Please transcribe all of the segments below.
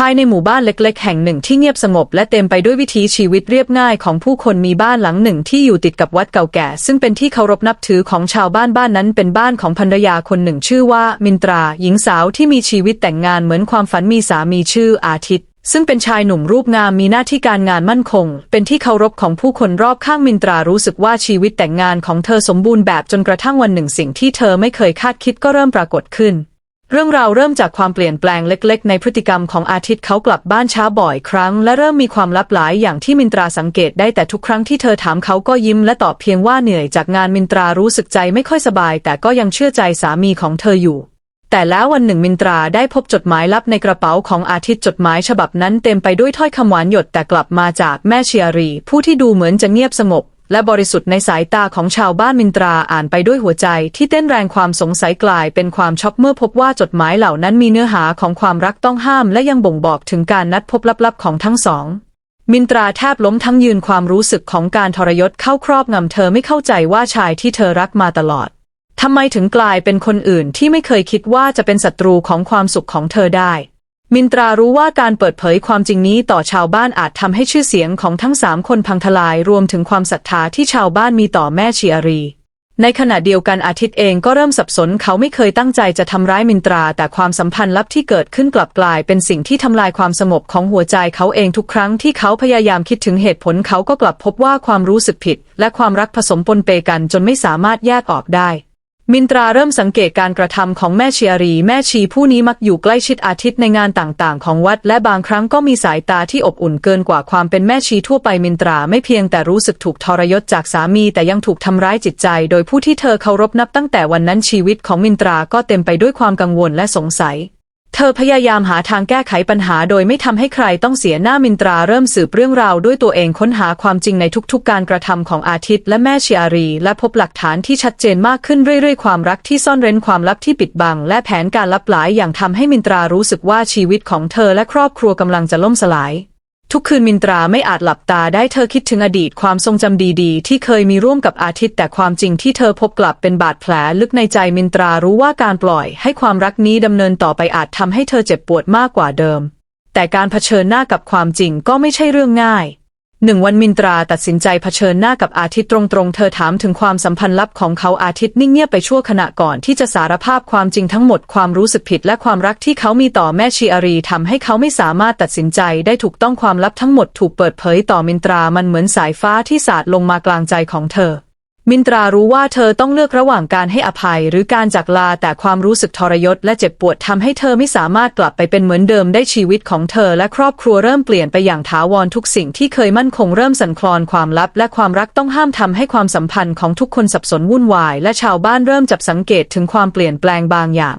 ภายในหมู่บ้านเล็ก ๆ แห่งหนึ่งที่เงียบสงบและเต็มไปด้วยวิถีชีวิตเรียบง่ายของผู้คนมีบ้านหลังหนึ่งที่อยู่ติดกับวัดเก่าแก่ ซึ่งเป็นที่เคารพนับถือของชาวบ้านบ้านนั้นเป็นบ้านของภรรยาคนหนึ่งชื่อว่า มินตรา หญิงสาวที่มีชีวิตแต่งงานเหมือนความฝันมีสามีชื่ออาทิตย์ซึ่งเป็นชายหนุ่มรูปงามมีหน้าที่การงานมั่นคง เป็นที่เคารพของผู้คนรอบข้างมินตรารู้สึกว่าชีวิตแต่งงานของเธอสมบูรณ์แบบจนกระทั่งวันหนึ่งสิ่งที่เธอไม่เคยคาดคิดก็เริ่มปรากฏขึ้น เรื่องราวเริ่มจากความเปลี่ยนแปลงเล็กๆ ในพฤติกรรมของอาทิตย์เขากลับบ้านช้าบ่อยครั้ง และเริ่มมีความลับหลายอย่างที่มินตราสังเกตได้แต่ทุกครั้งที่เธอถามเขาก็ยิ้มและตอบเพียงว่าเหนื่อยจากงานมินตรารู้สึกใจไม่ค่อยสบาย แต่ก็ยังเชื่อใจสามีของเธออยู่ แต่แล้ววันหนึ่งมินตราได้พบจดหมายลับในกระเป๋าของอาทิตย์จดหมายฉบับนั้นเต็มไปด้วยถ้อยคำหวานหยดแต่กลับมาจากแม่เชียรี ผู้ที่ดูเหมือนจะเงียบสงบ และบริสุทธิ์ในสายตาของชาวบ้านมินตราอ่านไปด้วยหัวใจที่เต้นแรงความสงสัยกลายเป็นความช็อกเมื่อพบว่าจดหมายเหล่านั้นมีเนื้อหาของความรักต้องห้ามและยังบ่งบอกถึงการนัดพบลับๆของทั้งสอง มินตราแทบล้มทั้งยืนความรู้สึกของการทรยศเข้าครอบงำเธอไม่เข้าใจว่าชายที่เธอรักมาตลอดทำไมถึงกลายเป็นคนอื่นที่ไม่เคยคิดว่าจะเป็นศัตรูของความสุขของเธอได้ มินตรารู้ว่าการเปิดเผยความจริงนี้ต่อชาวบ้านอาจทำให้ชื่อเสียงของทั้งสามคนพังทลายรวมถึงความศรัทธาที่ชาวบ้านมีต่อแม่ชีอารี ในขณะเดียวกันอาทิตย์เองก็เริ่มสับสนเขาไม่เคยตั้งใจจะทำร้ายมินตรา แต่ความสัมพันธ์ลับที่เกิดขึ้นกลับกลาย เป็นสิ่งที่ทำลายความสงบของหัวใจเขาเองทุกครั้งที่เขาพยายามคิดถึงเหตุผลเขาก็กลับพบว่าความรู้สึกผิด และความรักผสมปนเปกันจนไม่สามารถแยกออกได้ มินตราเริ่มสังเกตการกระทำของแม่ชีอารี แม่ชีผู้นี้มักอยู่ใกล้ชิดอาทิตย์ในงานต่างๆ ของวัด และบางครั้งก็มีสายตาที่อบอุ่นเกินกว่าความเป็นแม่ชีทั่วไปมินตราไม่เพียงแต่รู้สึกถูกทรยศจากสามี แต่ยังถูกทำร้ายจิตใจ โดยผู้ที่เธอเคารพนับตั้งแต่วันนั้นชีวิตของมินตราก็เต็มไปด้วยความกังวลและสงสัย เธอพยายามหาทางแก้ไขปัญหาโดยไม่ทำให้ใครต้องเสียหน้ามินตราเริ่มสืบเรื่องราวด้วยตัวเองค้นหาความจริงในทุกๆ การกระทำของอาทิตย์และแม่ชีอารี และพบหลักฐานที่ชัดเจนมากขึ้นเรื่อยๆ ความรักที่ซ่อนเร้นความลับที่ปิดบัง และแผนการลับหลายอย่างทำให้มินตรารู้สึกว่าชีวิตของเธอและครอบครัวกำลังจะล่มสลาย ทุกคืนมินตราไม่อาจหลับตาได้เธอคิดถึงอดีตความทรงจำดีๆ ที่เคยมีร่วมกับอาทิตย์ แต่ความจริงที่เธอพบกลับเป็นบาดแผลลึกในใจมินตรารู้ว่าการปล่อยให้ความรักนี้ดำเนินต่อไปอาจทำให้เธอเจ็บปวดมากกว่าเดิม แต่การเผชิญหน้ากับความจริงก็ไม่ใช่เรื่องง่าย หนึ่งวันมินตราตัดสินใจเผชิญหน้ากับอาทิตย์ตรงๆ เธอถามถึงความสัมพันธ์ลับของเขาอาทิตย์นิ่งเงียบไปชั่วขณะก่อนที่จะสารภาพความจริงทั้งหมดความรู้สึกผิดและความรักที่เขามีต่อแม่ชีอารีทำให้เขาไม่สามารถตัดสินใจได้ถูกต้องความลับทั้งหมดถูกเปิดเผยต่อมินตรามันเหมือนสายฟ้าที่สาดลงมากลางใจของเธอ มินตรารู้ว่าเธอต้องเลือกระหว่างการให้อภัยหรือการจากลาแต่ความรู้สึกทรยศและเจ็บปวดทำให้เธอไม่สามารถกลับไปเป็นเหมือนเดิมได้ชีวิตของเธอและครอบครัวเริ่มเปลี่ยนไปอย่างถาวรทุกสิ่งที่เคยมั่นคงเริ่มสั่นคลอนความลับ และความรักต้องห้ามทำให้ความสัมพันธ์ของทุกคนสับสนวุ่นวาย และชาวบ้านเริ่มจับสังเกตถึงความเปลี่ยนแปลงบางอย่าง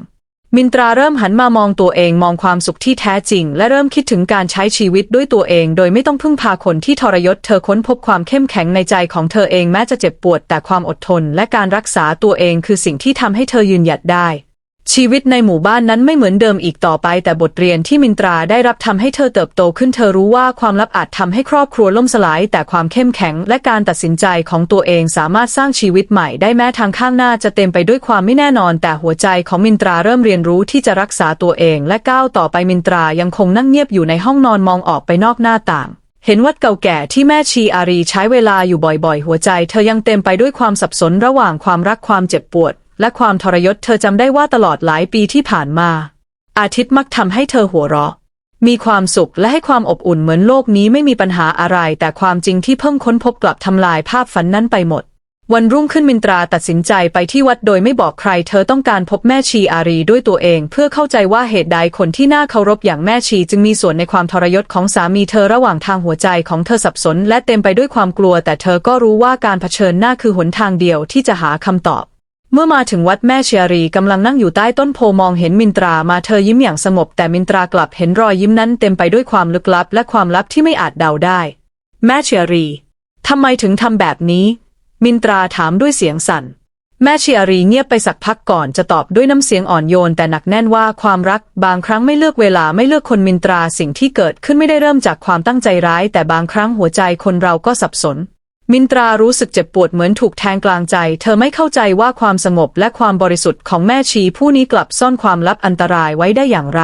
มินตราเริ่มหันมามองตัวเองมองความสุขที่แท้จริง และเริ่มคิดถึงการใช้ชีวิตด้วยตัวเอง โดยไม่ต้องพึ่งพาคนที่ทรยศ เธอค้นพบความเข้มแข็งในใจของเธอเองแม้จะเจ็บปวด แต่ความอดทน และการรักษาตัวเองคือสิ่งที่ทำให้เธอยืนหยัดได้ ชีวิตในหมู่บ้านนั้นไม่เหมือนเดิมอีกต่อไปแต่บทเรียนที่มินตราได้รับทำให้เธอเติบโตขึ้นเธอรู้ว่าความลับอาจทำให้ครอบครัวล่มสลาย แต่ความเข้มแข็งและการตัดสินใจของตัวเองสามารถสร้างชีวิตใหม่ได้แม้ทางข้างหน้าจะเต็มไปด้วยความไม่แน่นอน แต่หัวใจของมินตราเริ่มเรียนรู้ที่จะรักษาตัวเองและก้าวต่อไปมินตรายังคงนั่งเงียบอยู่ในห้องนอนมองออกไปนอกหน้าต่างเห็นวัดเก่าแก่ที่แม่ชีอารีใช้เวลาอยู่บ่อยๆ หัวใจ เธอยังเต็มไปด้วยความสับสนระหว่างความรักความเจ็บปวด และความทรยศเธอจำได้ว่าตลอดหลายปีที่ผ่านมา อาทิตย์มักทำให้เธอหัวเราะ มีความสุขและให้ความอบอุ่นเหมือนโลกนี้ไม่มีปัญหาอะไร แต่ความจริงที่เพิ่งค้นพบกลับทำลายภาพฝันนั้นไปหมด วันรุ่งขึ้นมินตราตัดสินใจไปที่วัดโดยไม่บอกใคร เธอต้องการพบแม่ชีอารีด้วยตัวเอง เพื่อเข้าใจว่าเหตุใดคนที่น่าเคารพอย่างแม่ชีจึงมีส่วนในความทรยศของสามีเธอระหว่างทางหัวใจของเธอสับสน และเต็มไปด้วยความกลัว แต่เธอก็รู้ว่าการเผชิญหน้าคือหนทางเดียวที่จะหาคำตอบ เมื่อมาถึงวัดแม่เชียรีกำลังนั่งอยู่ใต้ต้นโพมองเห็นมินตรามาเธอยิ้มอย่างสงบแต่มินตรากลับเห็นรอยยิ้มนั้นเต็มไปด้วยความลึกลับ และความลับที่ไม่อาจเดาได้ แม่เชียรีทำไมถึงทำแบบนี้ มินตราถามด้วยเสียงสั่น แม่เชียรีเงียบไปสักพักก่อนจะตอบด้วยน้ำเสียงอ่อนโยนแต่หนักแน่นว่าความรักบางครั้งไม่เลือกเวลาไม่เลือกคนมินตราสิ่งที่เกิดขึ้นไม่ได้เริ่มจากความตั้งใจร้าย แต่บางครั้งหัวใจคนเราก็สับสน มินตรารู้สึกเจ็บปวดเหมือนถูกแทงกลางใจ เธอไม่เข้าใจว่าความสงบและความบริสุทธิ์ของแม่ชีผู้นี้กลับซ่อนความลับอันตรายไว้ได้อย่างไร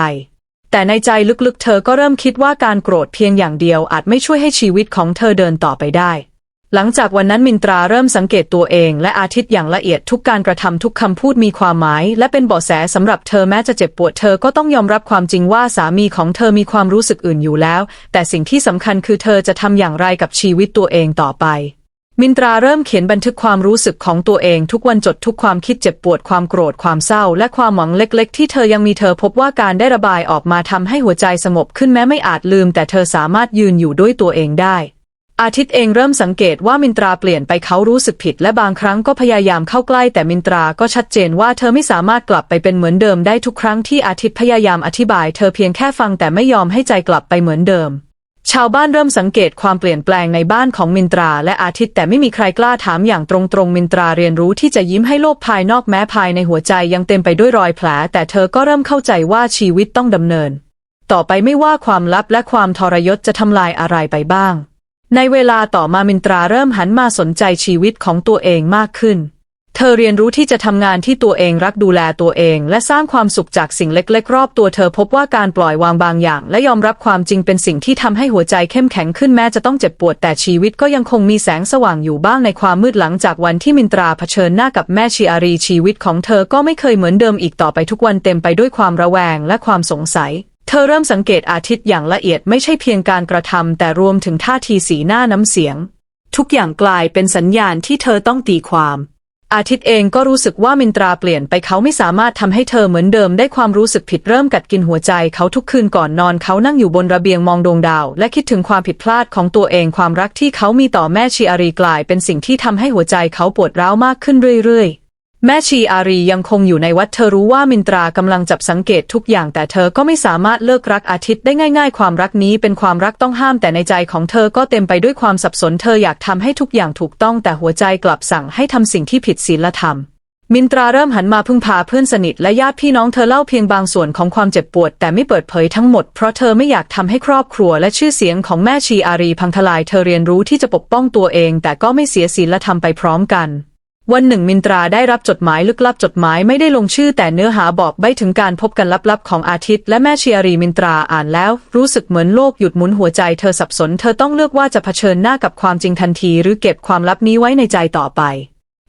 แต่ในใจลึกๆ เธอก็เริ่มคิดว่าการโกรธเพียงอย่างเดียวอาจไม่ช่วยให้ชีวิตของเธอเดินต่อไปได้ หลังจากวันนั้นมินตราเริ่มสังเกตตัวเองและอาทิตย์อย่างละเอียดทุกการกระทำทุกคำพูดมีความหมาย และเป็นเบาะแสสำหรับเธอแม้จะเจ็บปวดเธอก็ต้องยอมรับความจริงว่าสามีของเธอมีความรู้สึกอื่นอยู่แล้ว แต่สิ่งที่สำคัญคือเธอจะทำอย่างไรกับชีวิตตัวเองต่อไป มินตราเริ่มเขียนบันทึกความรู้สึกของตัวเองทุกวันจดทุกความคิดเจ็บปวดความโกรธความเศร้า และความหวังเล็ก ๆ ที่เธอยังมีเธอพบว่าการได้ระบายออกมาทำให้หัวใจสงบขึ้นแม้ไม่อาจลืม แต่เธอสามารถยืนอยู่ด้วยตัวเองได้ อาทิตย์เองเริ่มสังเกตว่ามินตราเปลี่ยนไปเขารู้สึกผิด และบางครั้งก็พยายามเข้าใกล้แต่มินตราก็ชัดเจนว่าเธอไม่สามารถกลับไปเป็นเหมือนเดิมได้ทุกครั้งที่อาทิตย์พยายามอธิบายเธอเพียงแค่ฟังแต่ไม่ยอมให้ใจกลับไปเหมือนเดิม ชาวบ้านเริ่มสังเกตความเปลี่ยนแปลงในบ้านของมินตราและอาทิตย์แต่ไม่มีใครกล้าถามอย่างตรงๆมินตราเรียนรู้ที่จะยิ้มให้โลกภายนอกแม้ภายในหัวใจยังเต็มไปด้วยรอยแผลแต่เธอก็เริ่มเข้าใจว่าชีวิตต้องดำเนิน ต่อไปไม่ว่าความลับและความทรยศจะทำลายอะไรไปบ้าง ในเวลาต่อมามินตราเริ่มหันมาสนใจชีวิตของตัวเองมากขึ้น เธอเรียนรู้ที่จะทำงานที่ตัวเองรักดูแลตัวเอง และสร้างความสุขจากสิ่งเล็กๆ รอบตัวเธอพบว่าการปล่อยวางบางอย่าง และยอมรับความจริงเป็นสิ่งที่ทำให้หัวใจเข้มแข็งขึ้นแม้จะต้องเจ็บปวดแต่ชีวิตก็ยังคงมีแสงสว่างอยู่บ้างในความมืดหลังจากวันที่มินตราเผชิญหน้ากับแม่ชีอารีชีวิตของเธอก็ไม่เคยเหมือนเดิมอีกต่อไปทุกวันเต็มไปด้วยความระแวงและความสงสัย เธอเริ่มสังเกตอาทิตย์อย่างละเอียดไม่ใช่เพียงการกระทำแต่รวมถึงท่าทีสีหน้าน้ำเสียง ทุกอย่างกลายเป็นสัญญาณที่เธอต้องตีความ อาทิตย์เองก็รู้สึกว่ามินตราเปลี่ยนไปเขาไม่สามารถทำให้เธอเหมือนเดิมได้ความรู้สึกผิดเริ่มกัดกินหัวใจเขาทุกคืนก่อนนอนเขานั่งอยู่บนระเบียงมองดวงดาว และคิดถึงความผิดพลาดของตัวเองความรักที่เขามีต่อแม่ชีอารีกลายเป็นสิ่งที่ทำให้หัวใจเขาปวดร้าวมากขึ้นเรื่อยๆ แม่ชีอารียังคงอยู่ในวัดเธอรู้ว่ามินตรากำลังจับสังเกตทุกอย่างแต่เธอก็ไม่สามารถเลิกรักอาทิตย์ได้ง่าย ๆ ความรักนี้เป็นความรักต้องห้ามแต่ในใจของเธอก็เต็มไปด้วยความสับสนเธออยากทำให้ทุกอย่างถูกต้องแต่หัวใจกลับสั่งให้ทำสิ่งที่ผิดศีลธรรม มินตราเริ่มหันมาพึ่งพาเพื่อนสนิทและญาติพี่น้องเธอเล่าเพียงบางส่วนของความเจ็บปวดแต่ไม่เปิดเผยทั้งหมดเพราะเธอไม่อยากทำให้ครอบครัวและชื่อเสียงของแม่ชีอารีพังทลายเธอเรียนรู้ที่จะปกป้องตัวเองแต่ก็ไม่เสียศีลธรรมไปพร้อมกัน วันหนึ่งมินตราได้รับจดหมายลึกลับจดหมายไม่ได้ลงชื่อแต่เนื้อหาบอกใบถึงการพบกันลับๆของอาทิตย์และแม่ชีอารีมินตราอ่านแล้ว รู้สึกเหมือนโลกหยุดหมุนหัวใจเธอสับสน เธอต้องเลือกว่าจะเผชิญหน้ากับความจริงทันที หรือเก็บความลับนี้ไว้ในใจต่อไป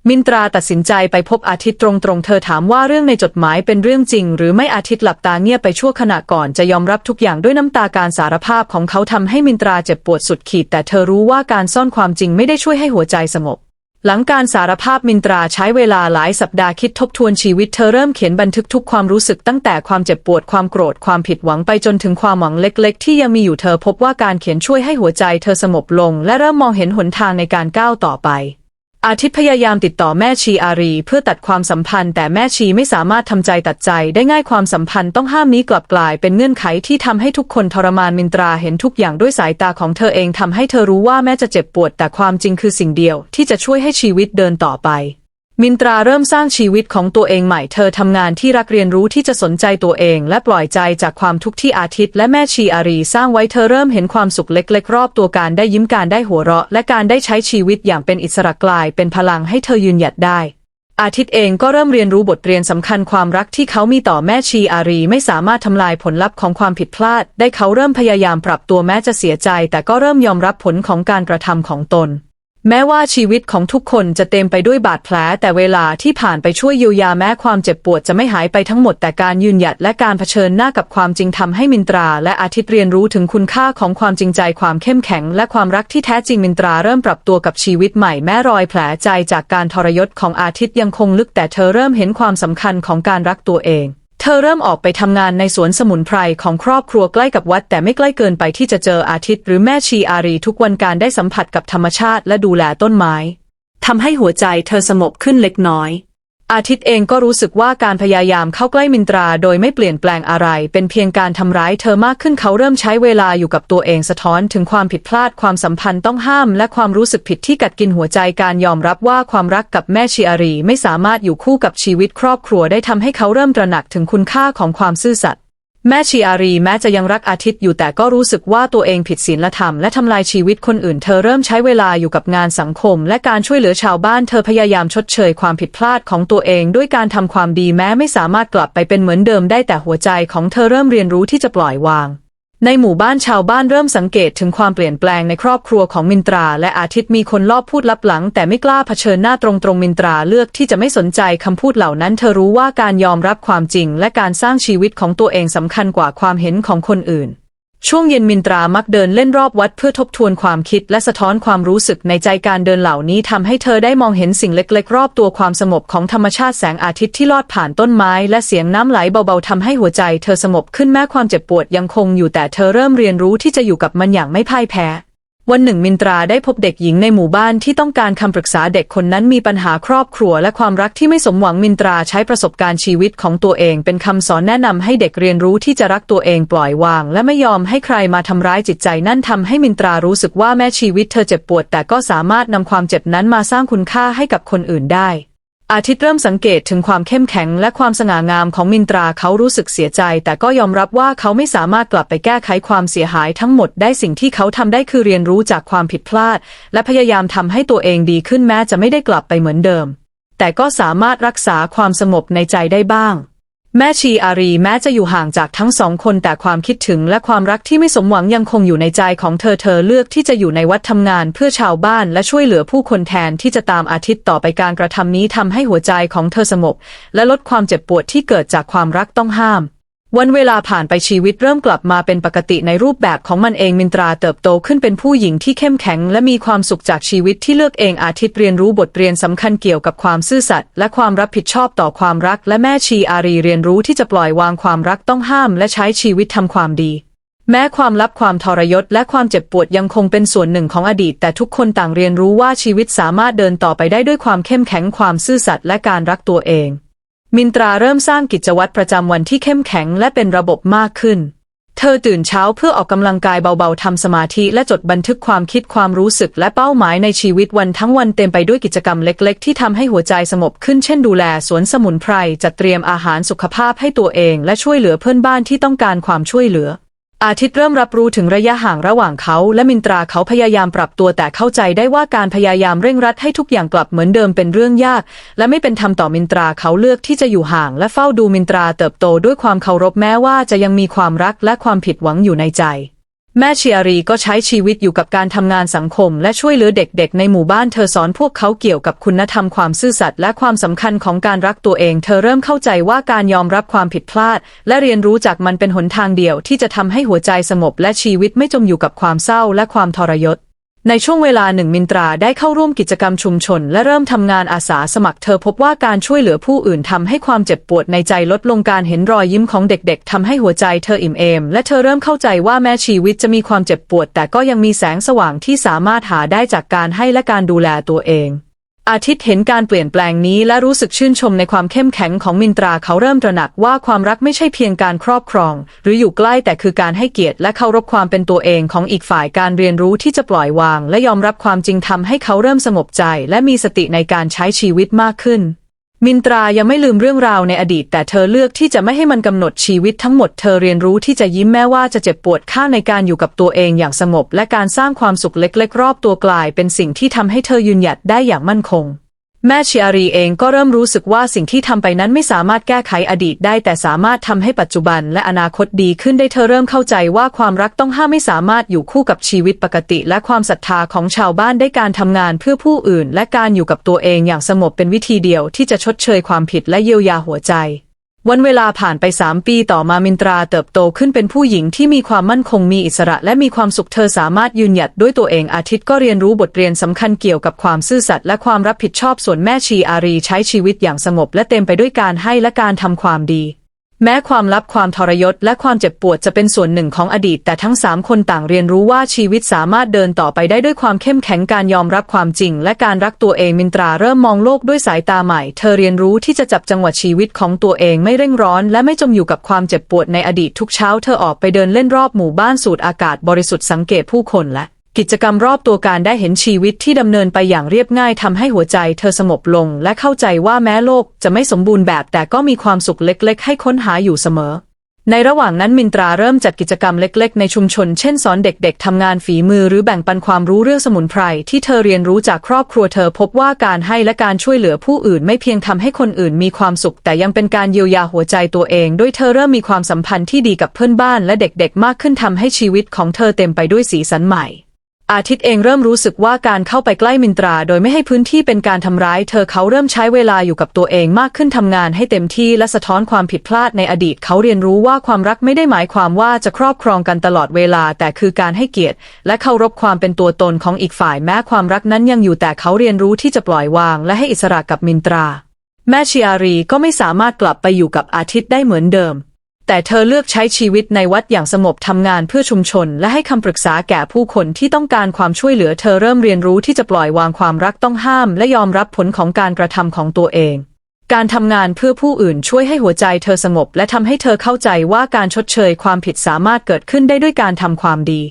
มินตราตัดสินใจไปพบอาทิตย์ตรงๆ เธอถามว่าเรื่องในจดหมายเป็นเรื่องจริง หรือไม่อาทิตย์หลับตาเงียบไปชั่วขณะก่อนจะยอมรับทุกอย่างด้วยน้ำตาการสารภาพของเขาทำให้มินตราเจ็บปวดสุดขีด แต่เธอรู้ว่าการซ่อนความจริงไม่ได้ช่วยให้หัวใจสงบ หลังการสารภาพมินตราใช้เวลาหลายสัปดาห์คิดทบทวนชีวิตเธอเริ่มเขียนบันทึกทุกความรู้สึกตั้งแต่ความเจ็บปวดความโกรธความผิดหวังไปจนถึงความหวังเล็ก ๆ ที่ยังมีอยู่เธอพบว่าการเขียนช่วยให้หัวใจเธอสงบลง และเริ่มมองเห็นหนทางในการก้าวต่อไป อาทิตย์พยายามติดต่อแม่ชีอารี เพื่อตัดความสัมพันธ์ แต่แม่ชีไม่สามารถทำใจตัดใจได้ง่ายความสัมพันธ์ต้องห้ามนี้กลับกลายเป็นเงื่อนไขที่ทำให้ทุกคนทรมานมินตราเห็นทุกอย่างด้วยสายตาของเธอเองทำให้เธอรู้ว่าแม้จะเจ็บปวดแต่ความจริงคือสิ่งเดียวที่จะช่วยให้ชีวิตเดินต่อไป มินตราเริ่มสร้างชีวิตของตัวเองใหม่ เธอทำงานที่รักเรียนรู้ที่จะสนใจตัวเอง และปล่อยใจจากความทุกข์ที่อาทิตย์และแม่ชีอารีสร้างไว้เธอเริ่มเห็นความสุขเล็กๆ รอบตัวการได้ยิ้มการได้หัวเราะ และการได้ใช้ชีวิตอย่างเป็นอิสระกลาย เป็นพลังให้เธอยืนหยัดได้ อาทิตย์เองก็เริ่มเรียนรู้บทเรียนสำคัญความรักที่เขามีต่อแม่ชีอารีไม่สามารถทำลายผลลัพธ์ของความผิดพลาด ได้เขาเริ่มพยายามปรับตัวแม้จะเสียใจ แต่ก็เริ่มยอมรับผลของการกระทำของตน แม้ว่าชีวิตของทุกคนจะเต็มไปด้วยบาดแผล แต่เวลาที่ผ่านไปช่วยเยียวยาแม้ความเจ็บปวดจะไม่หายไปทั้งหมดแต่การยืนหยัดและการเผชิญหน้ากับความจริงทำให้มินตรา และอาทิตย์เรียนรู้ถึงคุณค่าของความจริงใจความเข้มแข็ง และความรักที่แท้จริงมินตราเริ่มปรับตัวกับชีวิตใหม่แม้รอยแผลใจจากการทรยศของอาทิตย์ยังคงลึกแต่เธอเริ่มเห็นความสำคัญของการรักตัวเอง เธอเริ่มออกไปทำงานในสวนสมุนไพรของครอบครัวใกล้กับวัด แต่ไม่ใกล้เกินไปที่จะเจออาทิตย์ หรือแม่ชีอารีทุกวันการได้สัมผัสกับธรรมชาติและดูแลต้นไม้ทำให้หัวใจเธอสงบขึ้นเล็กน้อย อาทิตย์เองก็รู้สึกว่าการพยายามเข้าใกล้มินตราโดยไม่เปลี่ยนแปลงอะไร เป็นเพียงการทำร้ายเธอมากขึ้นเขาเริ่มใช้เวลาอยู่กับตัวเองสะท้อนถึงความผิดพลาดความสัมพันธ์ต้องห้าม และความรู้สึกผิดที่กัดกินหัวใจการยอมรับว่าความรักกับแม่ชีอารีไม่สามารถอยู่คู่กับชีวิตครอบครัวได้ทำให้เขาเริ่มตระหนักถึงคุณค่าของความซื่อสัตย์ แม่ชีอารีแม้จะยังรักอาทิตย์อยู่แต่ก็รู้สึกว่าตัวเองผิดศีลธรรมและทำลายชีวิตคนอื่น เธอเริ่มใช้เวลาอยู่กับงานสังคม และการช่วยเหลือชาวบ้านเธอพยายามชดเชยความผิดพลาดของตัวเองด้วยการทำความดีแม้ไม่สามารถกลับไปเป็นเหมือนเดิมได้แต่หัวใจของเธอเริ่มเรียนรู้ที่จะปล่อยวาง ในหมู่บ้านชาวบ้านเริ่มสังเกตถึงความเปลี่ยนแปลงในครอบครัวของมินตรา และอาทิตย์มีคนลอบพูดลับหลัง แต่ไม่กล้าเผชิญหน้าตรงๆมินตราเลือกที่จะไม่สนใจคำพูดเหล่านั้น เธอรู้ว่าการยอมรับความจริง และการสร้างชีวิตของตัวเองสำคัญกว่าความเห็นของคนอื่น ช่วงเย็นมินตรามักเดินเล่นรอบวัดเพื่อทบทวนความคิดและสะท้อนความรู้สึกในใจการเดินเหล่านี้ทำให้เธอได้มองเห็นสิ่งเล็กๆ รอบตัวความสงบของธรรมชาติแสงอาทิตย์ที่ลอดผ่านต้นไม้ และเสียงน้ำไหลเบาๆทำให้หัวใจเธอสงบขึ้นแม้ความเจ็บปวดยังคงอยู่แต่เธอเริ่มเรียนรู้ที่จะอยู่กับมันอย่างไม่พ่ายแพ้ วันหนึ่งมินตราได้พบเด็กหญิงในหมู่บ้านที่ต้องการคำปรึกษาเด็กคนนั้นมีปัญหาครอบครัวและความรักที่ไม่สมหวังมินตราใช้ประสบการณ์ชีวิตของตัวเอง เป็นคำสอนแนะนำให้เด็กเรียนรู้ที่จะรักตัวเองปล่อยวาง และไม่ยอมให้ใครมาทำร้ายจิตใจนั่นทำให้มินตรารู้สึกว่าแม้ชีวิตเธอเจ็บปวด แต่ก็สามารถนำความเจ็บนั้นมาสร้างคุณค่าให้กับคนอื่นได้ อาทิตย์เริ่มสังเกตถึงความเข้มแข็งและความสง่างามของมินตราเขารู้สึกเสียใจ แต่ก็ยอมรับว่าเขาไม่สามารถกลับไปแก้ไขความเสียหายทั้งหมดได้สิ่งที่เขาทำได้คือเรียนรู้จากความผิดพลาด และพยายามทำให้ตัวเองดีขึ้นแม้จะไม่ได้กลับไปเหมือนเดิม แต่ก็สามารถรักษาความสงบในใจได้บ้าง แม่ชีอารีแม้จะอยู่ห่างจากทั้งสองคนแต่ความคิดถึงและความรักที่ไม่สมหวังยังคงอยู่ในใจของเธอเธอเลือกที่จะอยู่ในวัดทำงานเพื่อชาวบ้านและช่วยเหลือผู้คนแทนที่จะตามอาทิตย์ต่อไปการกระทำนี้ทำให้หัวใจของเธอสงบและลดความเจ็บปวดที่เกิดจากความรักต้องห้าม วันเวลาผ่านไปชีวิตเริ่มกลับมาเป็นปกติในรูปแบบของมันเองมินตราเติบโตขึ้นเป็นผู้หญิงที่เข้มแข็ง และมีความสุขจากชีวิตที่เลือกเองอาทิตย์เรียนรู้บทเรียนสำคัญเกี่ยวกับความซื่อสัตย์และความรับผิดชอบต่อความรัก และแม่ชีอารีเรียนรู้ที่จะปล่อยวางความรักต้องห้าม และใช้ชีวิตทำความดี แม้ความลับความทรยศและความเจ็บปวดยังคงเป็นส่วนหนึ่งของอดีต แต่ทุกคนต่างเรียนรู้ว่าชีวิตสามารถเดินต่อไปได้ด้วยความเข้มแข็งความซื่อสัตย์และการรักตัวเอง มินตราเริ่มสร้างกิจวัตรประจำวันที่เข้มแข็งและเป็นระบบมากขึ้น เธอตื่นเช้าเพื่อออกกำลังกายเบาๆทำสมาธิและจดบันทึกความคิดความรู้สึกและเป้าหมายในชีวิตวันทั้งวันเต็มไปด้วยกิจกรรมเล็ก ๆ ที่ทำให้หัวใจสงบขึ้นเช่นดูแลสวนสมุนไพรจัดเตรียมอาหารสุขภาพให้ตัวเอง และช่วยเหลือเพื่อนบ้านที่ต้องการความช่วยเหลือ อาทิตย์เริ่มรับรู้ถึงระยะห่างระหว่างเขาและมินตราเขาพยายามปรับตัวแต่เข้าใจได้ว่าการพยายามเร่งรัดให้ทุกอย่างกลับเหมือนเดิมเป็นเรื่องยาก และไม่เป็นธรรมต่อมินตราเขาเลือกที่จะอยู่ห่าง และเฝ้าดูมินตราเติบโตด้วยความเคารพแม้ว่าจะยังมีความรักและความผิดหวังอยู่ในใจ แม่ชียรีก็ใช้ชีวิตอยู่กับการทำงานสังคม และช่วยเหลือเด็กๆ ในหมู่บ้านเธอสอนพวกเขาเกี่ยวกับคุณธรรมความซื่อสัตย์และความสำคัญของการรักตัวเอง เธอเริ่มเข้าใจว่าการยอมรับความผิดพลาด และเรียนรู้จากมันเป็นหนทางเดียวที่จะทำให้หัวใจสงบและชีวิตไม่จมอยู่กับความเศร้าและความทรยศ ในช่วงเวลาหนึ่งมินตราได้เข้าร่วมกิจกรรมชุมชน และเริ่มทำงานอาสาสมัครเธอพบว่าการช่วยเหลือผู้อื่นทำให้ความเจ็บปวดในใจลดลงการเห็นรอยยิ้มของเด็กๆทำให้หัวใจเธออิ่มเอม และเธอเริ่มเข้าใจว่าแม้ชีวิตจะมีความเจ็บปวด แต่ก็ยังมีแสงสว่างที่สามารถหาได้จากการให้และการดูแลตัวเอง อาทิตย์เห็นการเปลี่ยนแปลงนี้และรู้สึกชื่นชมในความเข้มแข็งของมินตราเขาเริ่มตระหนักว่าความรักไม่ใช่เพียงการครอบครอง หรืออยู่ใกล้แต่คือการให้เกียรติและเคารพความเป็นตัวเองของอีกฝ่ายการเรียนรู้ที่จะปล่อยวาง และยอมรับความจริงทำให้เขาเริ่มสงบใจ และมีสติในการใช้ชีวิตมากขึ้น มินตรายังไม่ลืมเรื่องราวในอดีต แต่เธอเลือกที่จะไม่ให้มันกำหนดชีวิตทั้งหมด เธอเรียนรู้ที่จะยิ้มแม้ว่าจะเจ็บปวดข้างในการอยู่กับตัวเองอย่างสงบ และการสร้างความสุขเล็ก ๆ รอบตัวกลาย เป็นสิ่งที่ทำให้เธอยืนหยัดได้อย่างมั่นคง แม่ชิอารีเองก็เริ่มรู้สึกว่าสิ่งที่ทำไปนั้นไม่สามารถแก้ไขอดีตได้ แต่สามารถทำให้ปัจจุบันและอนาคตดีขึ้นได้เธอเริ่มเข้าใจว่าความรักต้องห้ามไม่สามารถอยู่คู่กับชีวิตปกติ และความศรัทธาของชาวบ้านได้การทำงานเพื่อผู้อื่น และการอยู่กับตัวเองอย่างสงบเป็นวิธีเดียวที่จะชดเชยความผิดและเยียวยาหัวใจ วันเวลาผ่านไปสามปีต่อมามินตราเติบโตขึ้นเป็นผู้หญิงที่มีความมั่นคงมีอิสระและมีความสุขเธอสามารถยืนหยัดด้วยตัวเองอาทิตย์ก็เรียนรู้บทเรียนสำคัญเกี่ยวกับความซื่อสัตย์และความรับผิดชอบส่วนแม่ชีอารีใช้ชีวิตอย่างสงบและเต็มไปด้วยการให้และการทำความดี แม้ความลับความทรยศและความเจ็บปวดจะเป็นส่วนหนึ่งของอดีต แต่ทั้งสามคนต่างเรียนรู้ว่าชีวิตสามารถเดินต่อไปได้ด้วยความเข้มแข็งการยอมรับความจริง และการรักตัวเองมินตราเริ่มมองโลกด้วยสายตาใหม่ เธอเรียนรู้ที่จะจับจังหวะชีวิตของตัวเองไม่เร่งร้อน และไม่จมอยู่กับความเจ็บปวดในอดีตทุกเช้า เธอออกไปเดินเล่นรอบหมู่บ้านสูดอากาศบริสุทธิ์สังเกตผู้คนและ กิจกรรมรอบตัวการได้เห็นชีวิตที่ดำเนินไปอย่างเรียบง่ายทำให้หัวใจเธอสงบลง และเข้าใจว่าแม้โลกจะไม่สมบูรณ์แบบแต่ก็มีความสุขเล็กๆ ให้ค้นหาอยู่เสมอ ในระหว่างนั้นมินตราเริ่มจัดกิจกรรมเล็ก ๆ ในชุมชน เช่นสอนเด็กๆทำงานฝีมือหรือแบ่งปันความรู้เรื่องสมุนไพรที่เธอเรียนรู้จากครอบครัวเธอพบว่าการให้และการช่วยเหลือผู้อื่น ไม่เพียงทำให้คนอื่นมีความสุข แต่ยังเป็นการเยียวยาหัวใจตัวเอง ด้วยเธอเริ่มมีความสัมพันธ์ที่ดีกับเพื่อนบ้านและเด็กๆ มากขึ้นทำให้ชีวิตของเธอเต็มไปด้วยสีสันใหม่ อาทิตย์เองเริ่มรู้สึกว่าการเข้าไปใกล้มินตรา โดยไม่ให้พื้นที่เป็นการทำร้าย เธอเขาเริ่มใช้เวลาอยู่กับตัวเองมากขึ้นทำงานให้เต็มที่และสะท้อนความผิดพลาดในอดีต เขาเรียนรู้ว่าความรักไม่ได้หมายความว่าจะครอบครองกันตลอดเวลา แต่คือการให้เกียรติ และเคารพความเป็นตัวตนของอีกฝ่ายแม้ความรักนั้นยังอยู่แต่เขาเรียนรู้ที่จะปล่อยวาง และให้อิสระกับมินตรา แม่ชิอารีก็ไม่สามารถกลับไปอยู่กับอาทิตย์ได้เหมือนเดิม แต่เธอเลือกใช้ชีวิตในวัดอย่างสงบทำงานเพื่อชุมชน และให้คำปรึกษาแก่ผู้คนที่ต้องการความช่วยเหลือเธอเริ่มเรียนรู้ที่จะปล่อยวางความรักต้องห้าม และยอมรับผลของการกระทำของตัวเอง การทำงานเพื่อผู้อื่นช่วยให้หัวใจเธอสงบ และทำให้เธอเข้าใจว่าการชดเชยความผิดสามารถเกิดขึ้นได้ด้วยการทำความดี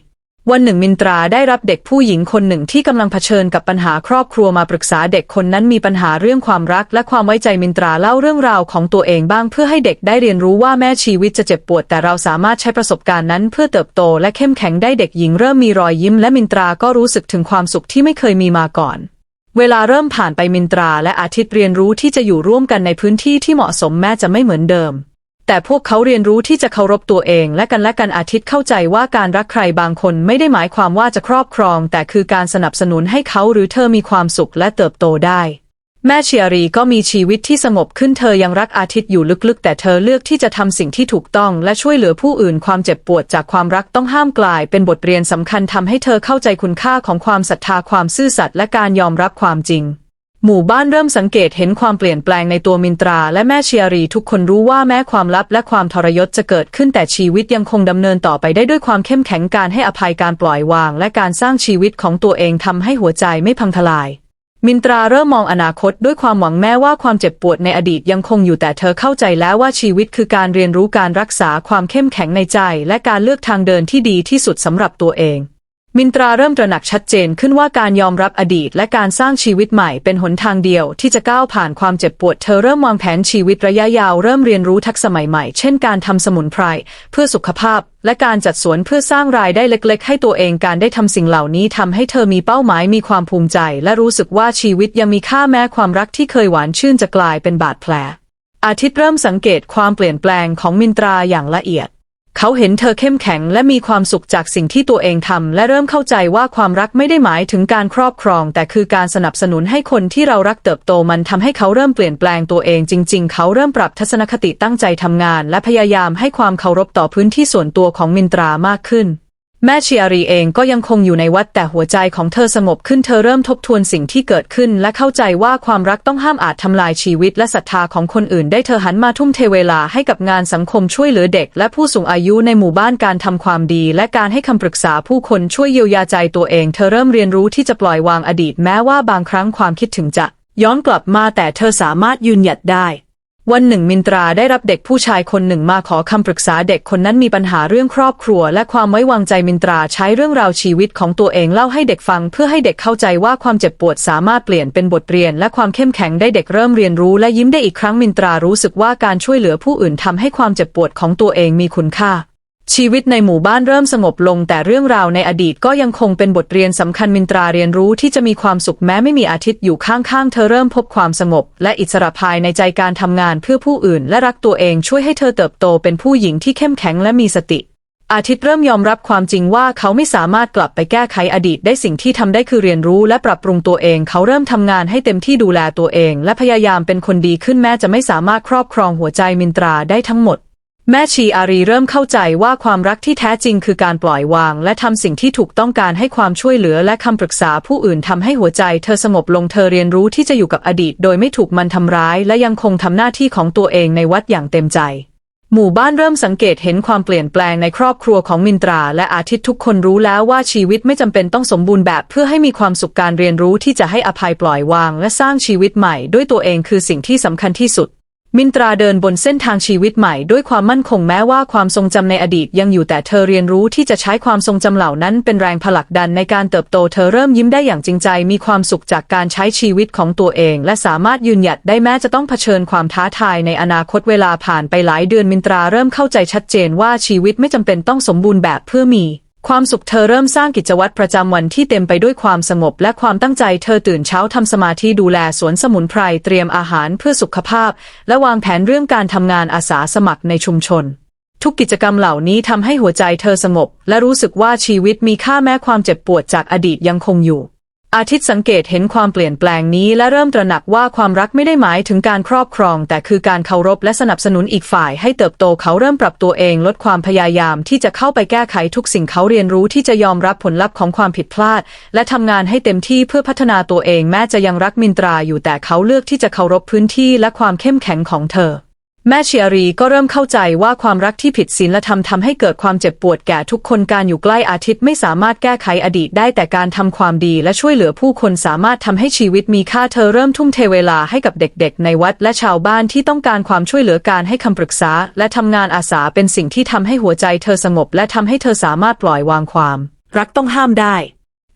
วันหนึ่งมินตราได้รับเด็กผู้หญิงคนหนึ่งที่กำลังเผชิญกับปัญหาครอบครัวมาปรึกษาเด็กคนนั้นมีปัญหาเรื่องความรักและความไว้ใจมินตราเล่าเรื่องราวของตัวเองบ้างเพื่อให้เด็กได้เรียนรู้ว่าแม้ชีวิตจะเจ็บปวดแต่เราสามารถใช้ประสบการณ์นั้นเพื่อเติบโตและเข้มแข็งได้เด็กหญิงเริ่มมีรอยยิ้มและมินตราก็รู้สึกถึงความสุขที่ไม่เคยมีมาก่อนเวลาเริ่มผ่านไปมินตราและอาทิตย์เรียนรู้ที่จะอยู่ร่วมกันในพื้นที่ที่เหมาะสมแม้จะไม่เหมือนเดิม แต่พวกเขาเรียนรู้ที่จะเคารพตัวเองและกันและกันอาทิตย์เข้าใจว่าการรักใครบางคนไม่ได้หมายความว่าจะครอบครอง แต่คือการสนับสนุนให้เขาหรือเธอมีความสุขและเติบโตได้แม่เชียรีก็มีชีวิตที่สงบขึ้นเธอยังรักอาทิตย์อยู่ลึกๆ แต่เธอเลือกที่จะทำสิ่งที่ถูกต้องและช่วยเหลือผู้อื่นความเจ็บปวดจากความรักต้องห้ามกลาย เป็นบทเรียนสำคัญทำให้เธอเข้าใจคุณค่าของความศรัทธาความซื่อสัตย์และการยอมรับความจริง หมู่บ้านเริ่มสังเกตเห็นความเปลี่ยนแปลงในตัวมินตรา และแม่เชียรีทุกคนรู้ว่าแม้ความลับและความทรยศจะเกิดขึ้นแต่ชีวิตยังคงดำเนินต่อไปได้ด้วยความเข้มแข็งการให้อภัยการปล่อยวาง และการสร้างชีวิตของตัวเองทำให้หัวใจไม่พังทลาย มินตราเริ่มมองอนาคตด้วยความหวังแม้ว่าความเจ็บปวดในอดีตยังคงอยู่แต่เธอเข้าใจแล้วว่าชีวิตคือการเรียนรู้การรักษาความเข้มแข็งในใจ และการเลือกทางเดินที่ดีที่สุดสำหรับตัวเอง มินตราเริ่มตระหนักชัดเจนขึ้นว่าการยอมรับอดีตและการสร้างชีวิตใหม่เป็นหนทางเดียวที่จะก้าวผ่านความเจ็บปวด เธอเริ่มวางแผนชีวิตระยะยาวเริ่มเรียนรู้ทักษะใหม่ๆ เช่นการทำสมุนไพรเพื่อสุขภาพ และการจัดสวนเพื่อสร้างรายได้เล็กๆ ให้ตัวเองการได้ทำสิ่งเหล่านี้ทำให้เธอมีเป้าหมายมีความภูมิใจ และรู้สึกว่าชีวิตยังมีค่าแม้ความรักที่เคยหวานชื่นจะกลายเป็นบาดแผล อาทิตย์เริ่มสังเกตความเปลี่ยนแปลงของมินตราอย่างละเอียด เขาเห็นเธอเข้มแข็งและมีความสุขจากสิ่งที่ตัวเองทำและเริ่มเข้าใจว่าความรักไม่ได้หมายถึงการครอบครอง แต่คือการสนับสนุนให้คนที่เรารักเติบโตมันทำให้เขาเริ่มเปลี่ยนแปลงตัวเองจริง ๆ เขาเริ่มปรับทัศนคติตั้งใจทำงาน และพยายามให้ความเคารพต่อพื้นที่ส่วนตัวของมินตรามากขึ้น แม่ชียรีเองก็ยังคงอยู่ในวัดแต่หัวใจของเธอสงบขึ้นเธอเริ่มทบทวนสิ่งที่เกิดขึ้น และเข้าใจว่าความรักต้องห้ามอาจทำลายชีวิตและศรัทธาของคนอื่นได้เธอหันมาทุ่มเทเวลาให้กับงานสังคมช่วยเหลือเด็ก และผู้สูงอายุในหมู่บ้านการทำความดี และการให้คำปรึกษาผู้คนช่วยเยียวยาใจตัวเอง เธอเริ่มเรียนรู้ที่จะปล่อยวางอดีต แม้ว่าบางครั้งความคิดถึงจะ ย้อนกลับมาแต่เธอสามารถยืนหยัดได้ วันหนึ่งมินตราได้รับเด็กผู้ชายคนหนึ่งมาขอคำปรึกษาเด็กคนนั้นมีปัญหาเรื่องครอบครัว และความไว้วางใจมินตราใช้เรื่องราวชีวิตของตัวเองเล่าให้เด็กฟัง เพื่อให้เด็กเข้าใจว่าความเจ็บปวดสามารถเปลี่ยนเป็นบทเรียน และความเข้มแข็งได้เด็กเริ่มเรียนรู้และยิ้มได้อีกครั้งมินตรารู้สึกว่าการช่วยเหลือผู้อื่นทำให้ความเจ็บปวดของตัวเองมีคุณค่า ชีวิตในหมู่บ้านเริ่มสงบลง แต่เรื่องราวในอดีตก็ยังคงเป็นบทเรียนสำคัญมินตราเรียนรู้ที่จะมีความสุขแม้ไม่มีอาทิตย์อยู่ข้างๆ เธอเริ่มพบความสงบ และอิสระภายในใจการทำงานเพื่อผู้อื่น และรักตัวเองช่วยให้เธอเติบโตเป็นผู้หญิงที่เข้มแข็งและมีสติ อาทิตย์เริ่มยอมรับความจริงว่าเขาไม่สามารถกลับไปแก้ไขอดีตได้สิ่งที่ทำได้คือเรียนรู้และปรับปรุงตัวเอง เขาเริ่มทำงานให้เต็มที่ดูแลตัวเอง และพยายามเป็นคนดีขึ้นแม้จะไม่สามารถครอบครองหัวใจมินตราได้ทั้งหมด แม่ชีอารีเริ่มเข้าใจว่าความรักที่แท้จริงคือการปล่อยวาง และทำสิ่งที่ถูกต้องการให้ความช่วยเหลือและคำปรึกษาผู้อื่นทำให้หัวใจเธอสงบลงเธอเรียนรู้ที่จะอยู่กับอดีต โดยไม่ถูกมันทำร้าย และยังคงทำหน้าที่ของตัวเองในวัดอย่างเต็มใจ หมู่บ้านเริ่มสังเกตเห็นความเปลี่ยนแปลงในครอบครัวของมินตรา และอาทิตย์ทุกคนรู้แล้วว่าชีวิตไม่จำเป็นต้องสมบูรณ์แบบเพื่อให้มีความสุขการเรียนรู้ที่จะให้อภัยปล่อยวาง และสร้างชีวิตใหม่ ด้วยตัวเองคือสิ่งที่สำคัญที่สุด มินตราเดินบนเส้นทางชีวิตใหม่ด้วยความมั่นคงแม้ว่าความทรงจำในอดีตยังอยู่แต่เธอเรียนรู้ที่จะใช้ความทรงจำเหล่านั้นเป็นแรงผลักดันในการเติบโตเธอเริ่มยิ้มได้อย่างจริงใจ มีความสุขจากการใช้ชีวิตของตัวเอง และสามารถยืนหยัดได้แม้จะต้องเผชิญความท้าทายในอนาคตเวลาผ่านไปหลายเดือนมินตราเริ่มเข้าใจชัดเจนว่าชีวิตไม่จำเป็นต้องสมบูรณ์แบบเพื่อมี ความสุขเธอเริ่มสร้างกิจวัตรประจำวันที่เต็มไปด้วยความสงบและความตั้งใจเธอตื่นเช้าทำสมาธิดูแลสวนสมุนไพรเตรียมอาหารเพื่อสุขภาพ และวางแผนเรื่องการทำงานอาสาสมัครในชุมชน ทุกกิจกรรมเหล่านี้ทำให้หัวใจเธอสงบ และรู้สึกว่าชีวิตมีค่าแม้ความเจ็บปวดจากอดีตยังคงอยู่ อาทิตย์สังเกตเห็นความเปลี่ยนแปลงนี้และเริ่มตระหนักว่าความรักไม่ได้หมายถึงการครอบครอง แต่คือการเคารพและสนับสนุนอีกฝ่ายให้เติบโตเขาเริ่มปรับตัวเองลดความพยายามที่จะเข้าไปแก้ไขทุกสิ่งเขาเรียนรู้ที่จะยอมรับผลลัพธ์ของความผิดพลาด และทำงานให้เต็มที่เพื่อพัฒนาตัวเองแม้จะยังรักมินตราอยู่แต่เขาเลือกที่จะเคารพพื้นที่และความเข้มแข็งของเธอ แม่ชียรีก็เริ่มเข้าใจว่าความรักที่ผิดศีลธรรมทำให้เกิดความเจ็บปวดแก่ทุกคนการอยู่ใกล้อาทิตย์ไม่สามารถแก้ไขอดีตได้แต่การทำความดีและช่วยเหลือผู้คนสามารถทำให้ชีวิตมีค่าเธอเริ่มทุ่มเทเวลาให้กับเด็กๆ ในวัดและชาวบ้านที่ต้องการความช่วยเหลือการให้คำปรึกษา และทำงานอาสาเป็นสิ่งที่ทำให้หัวใจเธอสงบและทำให้เธอสามารถปล่อยวางความ รักต้องห้ามได้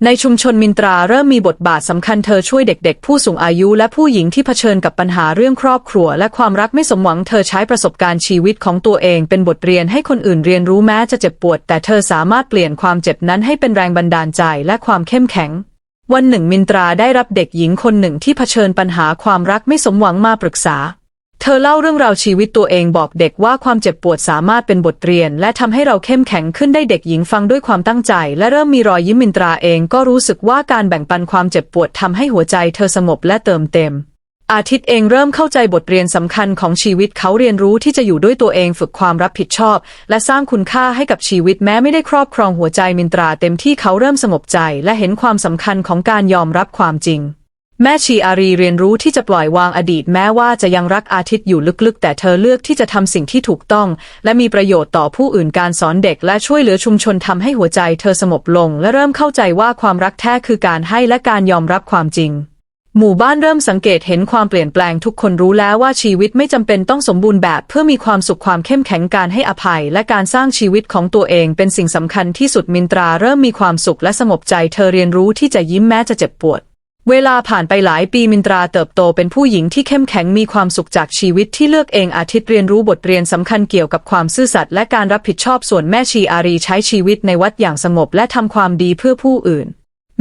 ในชุมชนมินตราเริ่มมีบทบาทสำคัญเธอช่วยเด็กๆ ผู้สูงอายุและผู้หญิงที่เผชิญกับปัญหาเรื่องครอบครัว และความรักไม่สมหวังเธอใช้ประสบการณ์ชีวิตของตัวเองเป็นบทเรียนให้คนอื่นเรียนรู้แม้จะเจ็บปวด แต่เธอสามารถเปลี่ยนความเจ็บนั้นให้เป็นแรงบันดาลใจและความเข้มแข็ง วันหนึ่งมินตราได้รับเด็กหญิงคนหนึ่งที่เผชิญปัญหาความรักไม่สมหวังมาปรึกษา เธอเล่าเรื่องราวชีวิตตัวเองบอกเด็กว่าความเจ็บปวดสามารถเป็นบทเรียน และทำให้เราเข้มแข็งขึ้นได้เด็กหญิงฟังด้วยความตั้งใจ และเริ่มมีรอยยิ้มมินตราเองก็รู้สึกว่าการแบ่งปันความเจ็บปวดทำให้หัวใจเธอสงบและเติมเต็ม อาทิตย์เองเริ่มเข้าใจบทเรียนสำคัญของชีวิตเขาเรียนรู้ที่จะอยู่ด้วยตัวเองฝึกความรับผิดชอบ และสร้างคุณค่าให้กับชีวิตแม้ไม่ได้ครอบครองหัวใจมินตราเต็มที่เขาเริ่มสงบใจ และเห็นความสำคัญของการยอมรับความจริง แม่ชีอารีเรียนรู้ที่จะปล่อยวางอดีตแม้ว่าจะยังรักอาทิตย์อยู่ลึกๆ แต่เธอเลือกที่จะทำสิ่งที่ถูกต้อง และมีประโยชน์ต่อผู้อื่นการสอนเด็กและช่วยเหลือชุมชนทำให้หัวใจเธอสงบลง และเริ่มเข้าใจว่าความรักแท้คือการให้และการยอมรับความจริง หมู่บ้านเริ่มสังเกตเห็นความเปลี่ยนแปลงทุกคนรู้แล้วว่าชีวิตไม่จำเป็นต้องสมบูรณ์แบบ เพื่อมีความสุขความเข้มแข็งการให้อภัย และการสร้างชีวิตของตัวเองเป็นสิ่งสำคัญที่สุดมินตราเริ่มมีความสุขและสงบใจ เธอเรียนรู้ที่จะยิ้มแม้จะเจ็บปวด เวลาผ่านไปหลายปีมินตราเติบโตเป็นผู้หญิงที่เข้มแข็งมีความสุขจากชีวิตที่เลือกเองอาทิตย์เรียนรู้บทเรียนสำคัญเกี่ยวกับความซื่อสัตย์และการรับผิดชอบส่วนแม่ชีอารีใช้ชีวิตในวัดอย่างสงบและทำความดีเพื่อผู้อื่น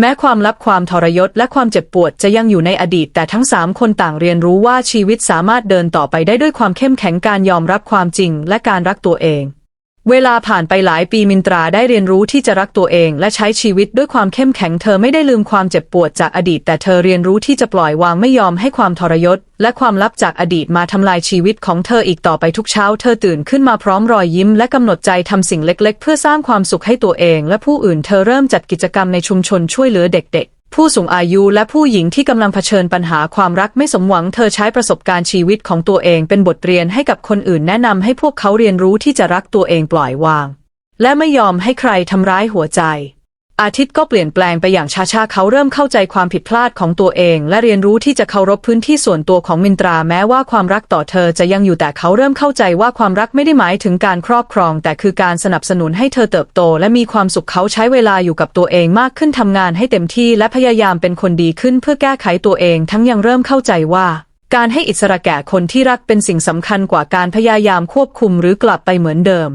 แม้ความลับความทรยศและความเจ็บปวดจะยังอยู่ในอดีต แต่ทั้งสามคนต่างเรียนรู้ว่าชีวิตสามารถเดินต่อไปได้ด้วยความเข้มแข็งการยอมรับความจริง และการรักตัวเอง เวลาผ่านไปหลายปีมินตราได้เรียนรู้ที่จะรักตัวเองและใช้ชีวิตด้วยความเข้มแข็งเธอไม่ได้ลืมความเจ็บปวดจากอดีต แต่เธอเรียนรู้ที่จะปล่อยวางไม่ยอมให้ความทรยศ และความลับจากอดีตมาทำลายชีวิตของเธออีกต่อไปทุกเช้า เธอตื่นขึ้นมาพร้อมรอยยิ้ม และกำหนดใจทำสิ่งเล็ก ๆ เพื่อสร้างความสุขให้ตัวเอง และผู้อื่นเธอเริ่มจัดกิจกรรมในชุมชนช่วยเหลือเด็ก ๆ ผู้สูงอายุและผู้หญิงที่กำลังเผชิญปัญหาความรักไม่สมหวังเธอใช้ประสบการณ์ชีวิตของตัวเองเป็นบทเรียนให้กับคนอื่นแนะนำให้พวกเขาเรียนรู้ที่จะรักตัวเองปล่อยวาง และไม่ยอมให้ใครทำร้ายหัวใจ อาทิตย์ก็เปลี่ยนแปลงไปอย่างช้าๆ เขาเริ่มเข้าใจความผิดพลาดของตัวเอง และเรียนรู้ที่จะเคารพพื้นที่ส่วนตัวของมินตราแม้ว่าความรักต่อเธอจะยังอยู่แต่เขาเริ่มเข้าใจว่าความรักไม่ได้หมายถึงการครอบครอง แต่คือการสนับสนุนให้เธอเติบโต และมีความสุขเขาใช้เวลาอยู่กับตัวเองมากขึ้นทำงานให้เต็มที่และพยายามเป็นคนดีขึ้นเพื่อแก้ไขตัวเอง ทั้งยังเริ่มเข้าใจว่าการให้อิสระแก่คนที่รักเป็นสิ่งสำคัญกว่าการพยายามควบคุมหรือกลับไปเหมือนเดิม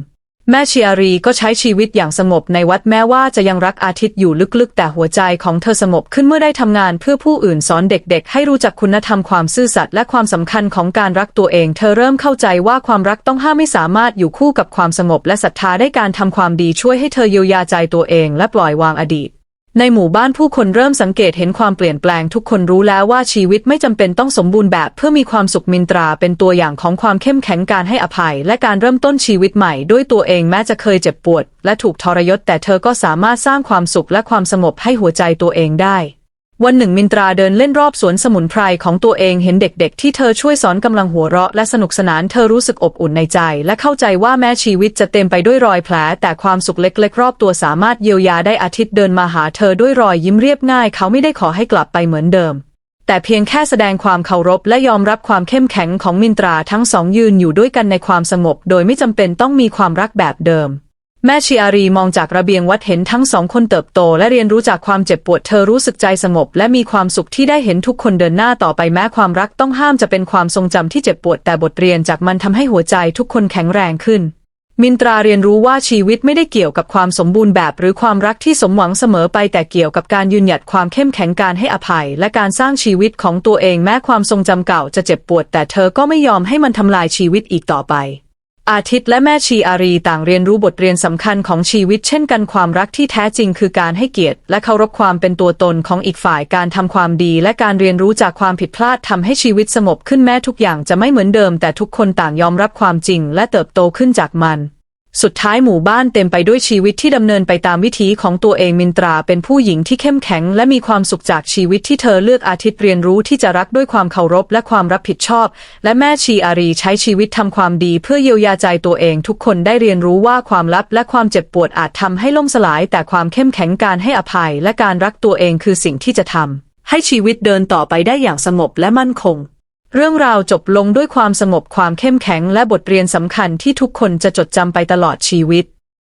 แม่ชีอารีก็ใช้ชีวิตอย่างสงบในวัดแม้ว่าจะยังรักอาทิตย์อยู่ลึกๆ แต่หัวใจของเธอสงบขึ้นเมื่อได้ทำงานเพื่อผู้อื่นสอนเด็กๆ ให้รู้จักคุณธรรมความซื่อสัตย์และความสำคัญของการรักตัวเอง เธอเริ่มเข้าใจว่าความรักต้องห้ามไม่สามารถอยู่คู่กับความสงบและศรัทธาได้การทำความดีช่วยให้เธอเยียวยาใจตัวเองและปล่อยวางอดีต ในหมู่บ้านผู้คนเริ่มสังเกตเห็นความเปลี่ยนแปลงทุกคนรู้แล้วว่าชีวิตไม่จำเป็นต้องสมบูรณ์แบบเพื่อมีความสุขมินตราเป็นตัวอย่างของความเข้มแข็งการให้อภัย และการเริ่มต้นชีวิตใหม่ด้วยตัวเองแม้จะเคยเจ็บปวด และถูกทรยศแต่เธอก็สามารถสร้างความสุขและความสงบให้หัวใจตัวเองได้ วันหนึ่งมินตราเดินเล่นรอบสวนสมุนไพรของตัวเองเห็นเด็กๆ ที่เธอช่วยสอนกำลังหัวเราะและสนุกสนานเธอรู้สึกอบอุ่นในใจ และเข้าใจว่าแม้ชีวิตจะเต็มไปด้วยรอยแผล แต่ความสุขเล็กๆ รอบตัวสามารถเยียวยาได้อาทิตย์เดินมาหาเธอด้วยรอยยิ้มเรียบง่าย เขาไม่ได้ขอให้กลับไปเหมือนเดิม แต่เพียงแค่แสดงความเคารพและยอมรับความเข้มแข็งของมินตราทั้งสองยืนอยู่ด้วยกันในความสงบโดยไม่จำเป็นต้องมีความรักแบบเดิม แม่ชีอารีมองจากระเบียงวัดเห็นทั้งสองคนเติบโต และเรียนรู้จากความเจ็บปวดเธอรู้สึกใจสงบ และมีความสุขที่ได้เห็นทุกคนเดินหน้าต่อไปแม้ความรักต้องห้ามจะเป็นความทรงจำที่เจ็บปวดแต่บทเรียนจากมันทำให้หัวใจทุกคนแข็งแรงขึ้น มินตราเรียนรู้ว่าชีวิตไม่ได้เกี่ยวกับความสมบูรณ์แบบ หรือความรักที่สมหวังเสมอไปแต่เกี่ยวกับการยืนหยัดความเข้มแข็งการให้อภัย และการสร้างชีวิตของตัวเองแม้ความทรงจำเก่าจะเจ็บปวด แต่เธอก็ไม่ยอมให้มันทำลายชีวิตอีกต่อไป อาทิตย์และแม่ชีอารีต่างเรียนรู้บทเรียนสำคัญของชีวิตเช่นกันความรักที่แท้จริงคือการให้เกียรติ และเคารพความเป็นตัวตนของอีกฝ่ายการทำความดี และการเรียนรู้จากความผิดพลาดทำให้ชีวิตสงบขึ้นแม้ทุกอย่างจะไม่เหมือนเดิม แต่ทุกคนต่างยอมรับความจริง และเติบโตขึ้นจากมัน สุดท้ายหมู่บ้านเต็มไปด้วยชีวิตที่ดำเนินไปตามวิถีของตัวเองมินตราเป็นผู้หญิงที่เข้มแข็ง และมีความสุขจากชีวิตที่เธอเลือกอาทิตย์เรียนรู้ที่จะรักด้วยความเคารพและความรับผิดชอบ และแม่ชีอารีใช้ชีวิตทำความดีเพื่อเยียวยาใจตัวเอง ทุกคนได้เรียนรู้ว่าความลับและความเจ็บปวดอาจทำให้ล่มสลาย แต่ความเข้มแข็งการให้อภัย และการรักตัวเองคือสิ่งที่จะทำให้ชีวิตเดินต่อไปได้อย่างสงบและมั่นคง เรื่องราวจบลงด้วยความสงบความเข้มแข็งและบทเรียนสำคัญที่ทุกคนจะจดจำไปตลอดชีวิต